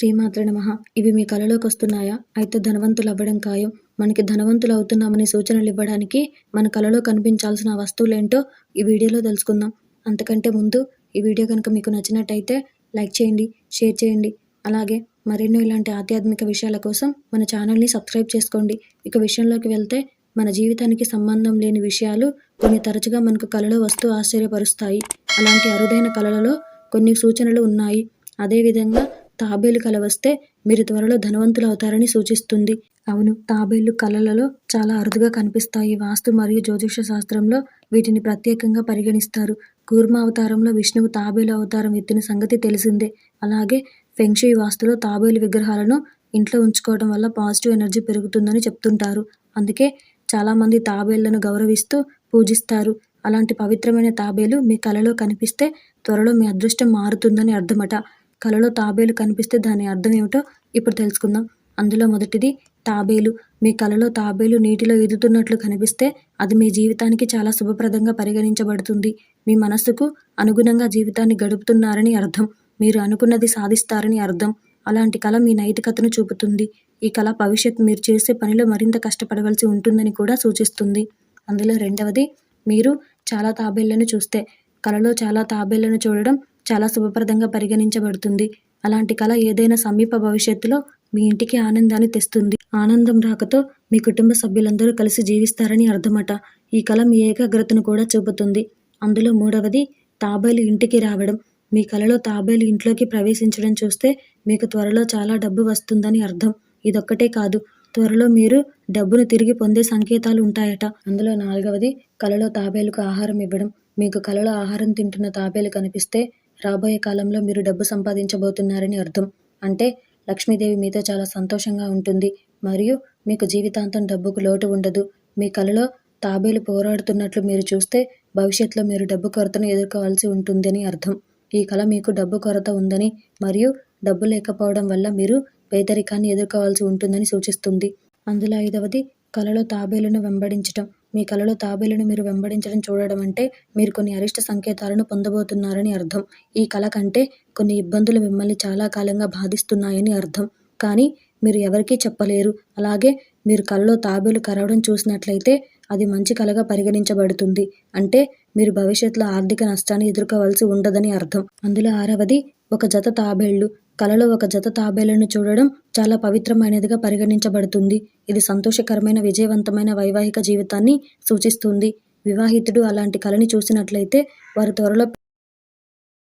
శ్రీమాత్ర నమః. ఇవి మీ కలలోకి వస్తున్నాయా? అయితే ధనవంతులు అవ్వడం ఖాయం. మనకి ధనవంతులు అవుతున్నామని సూచనలు ఇవ్వడానికి మన కలలో కనిపించాల్సిన వస్తువులేంటో ఈ వీడియోలో తెలుసుకుందాం. అంతకంటే ముందు ఈ వీడియో కనుక మీకు నచ్చినట్టయితే లైక్ చేయండి షేర్ చేయండి. అలాగే మరెన్నో ఇలాంటి ఆధ్యాత్మిక విషయాల కోసం మన ఛానల్ని సబ్స్క్రైబ్ చేసుకోండి. ఇక విషయంలోకి వెళ్తే మన జీవితానికి సంబంధం లేని విషయాలు కొన్ని తరచుగా మనకు కళలో వస్తూ ఆశ్చర్యపరుస్తాయి. అలాంటి అరుదైన కళలలో కొన్ని సూచనలు ఉన్నాయి. అదేవిధంగా తాబేలు కల వస్తే మీరు త్వరలో ధనవంతులు అవుతారని సూచిస్తుంది. అవును తాబేళ్ళు కళలలో చాలా అరుదుగా కనిపిస్తాయి. వాస్తు మరియు జ్యోతిష శాస్త్రంలో వీటిని ప్రత్యేకంగా పరిగణిస్తారు. కూర్మ అవతారంలో విష్ణువు తాబేలు అవతారం ఎత్తిన సంగతి తెలిసిందే. అలాగే ఫెంక్షుయి వాస్తులో తాబేలు విగ్రహాలను ఇంట్లో ఉంచుకోవడం వల్ల పాజిటివ్ ఎనర్జీ పెరుగుతుందని చెప్తుంటారు. అందుకే చాలామంది తాబేళ్ళను గౌరవిస్తూ పూజిస్తారు. అలాంటి పవిత్రమైన తాబేలు మీ కలలో కనిపిస్తే త్వరలో మీ అదృష్టం మారుతుందని అర్థమట. కలలో తాబేలు కనిపిస్తే దాని అర్థం ఏమిటో ఇప్పుడు తెలుసుకుందాం. అందులో మొదటిది తాబేలు. మీ కలలో తాబేలు నీటిలో ఈదుతున్నట్లు కనిపిస్తే అది మీ జీవితానికి చాలా శుభప్రదంగా పరిగణించబడుతుంది. మీ మనస్సుకు అనుగుణంగా జీవితాన్ని గడుపుతున్నారని అర్థం. మీరు అనుకున్నది సాధిస్తారని అర్థం. అలాంటి కళ మీ నైతికతను చూపుతుంది. ఈ కళ భవిష్యత్ మీరు చేసే పనిలో మరింత కష్టపడవలసి ఉంటుందని కూడా సూచిస్తుంది. అందులో రెండవది మీరు చాలా తాబేళ్ళను చూస్తే. కలలో చాలా తాబేళ్ళను చూడడం చాలా శుభప్రదంగా పరిగణించబడుతుంది. అలాంటి కళ ఏదైనా సమీప భవిష్యత్తులో మీ ఇంటికి ఆనందాన్ని తెస్తుంది. ఆనందం రాకతో మీ కుటుంబ సభ్యులందరూ కలిసి జీవిస్తారని అర్థమట. ఈ కళ మీ ఏకాగ్రతను కూడా చూపుతుంది. అందులో మూడవది తాబేలు ఇంటికి రావడం. మీ కలలో తాబేలు ఇంట్లోకి ప్రవేశించడం చూస్తే మీకు త్వరలో చాలా డబ్బు వస్తుందని అర్థం. ఇదొక్కటే కాదు త్వరలో మీరు డబ్బును తిరిగి పొందే సంకేతాలు ఉంటాయట. అందులో నాలుగవది కలలో తాబేలుకు ఆహారం ఇవ్వడం. మీకు కలలో ఆహారం తింటున్న తాబేలు కనిపిస్తే రాబోయే కాలంలో మీరు డబ్బు సంపాదించబోతున్నారని అర్థం. అంటే లక్ష్మీదేవి మీతో చాలా సంతోషంగా ఉంటుంది. మరియు మీకు జీవితాంతం డబ్బుకు లోటు ఉండదు. మీ కలలో తాబేలు పోరాడుతున్నట్లు మీరు చూస్తే భవిష్యత్తులో మీరు డబ్బు కొరతను ఎదుర్కోవాల్సి ఉంటుందని అర్థం. ఈ కళ మీకు డబ్బు కొరత ఉందని మరియు డబ్బు లేకపోవడం వల్ల మీరు పేదరికాన్ని ఎదుర్కోవాల్సి ఉంటుందని సూచిస్తుంది. అందులో ఐదవది కలలో తాబేలును వెంబడించటం. మీ కలలో తాబేలును మీరు వెంబడించడం చూడడం అంటే మీరు కొన్ని అరిష్ట సంకేతాలను పొందబోతున్నారని అర్థం. ఈ కళ కంటే కొన్ని ఇబ్బందులు మిమ్మల్ని చాలా కాలంగా బాధిస్తున్నాయని అర్థం. కానీ మీరు ఎవరికీ చెప్పలేరు. అలాగే మీరు కలలో తాబేలు కరవడం చూసినట్లయితే అది మంచి కళగా పరిగణించబడుతుంది. అంటే మీరు భవిష్యత్తులో ఆర్థిక నష్టాన్ని ఎదుర్కోవాల్సి ఉండదని అర్థం. అందులో ఆరవది ఒక జత తాబేళ్ళు. కలలో ఒక జత తాబేళ్ళను చూడడం చాలా పవిత్రమైనదిగా పరిగణించబడుతుంది. ఇది సంతోషకరమైన విజయవంతమైన వైవాహిక జీవితాన్ని సూచిస్తుంది. వివాహితుడు అలాంటి కళని చూసినట్లయితే వారు త్వరలో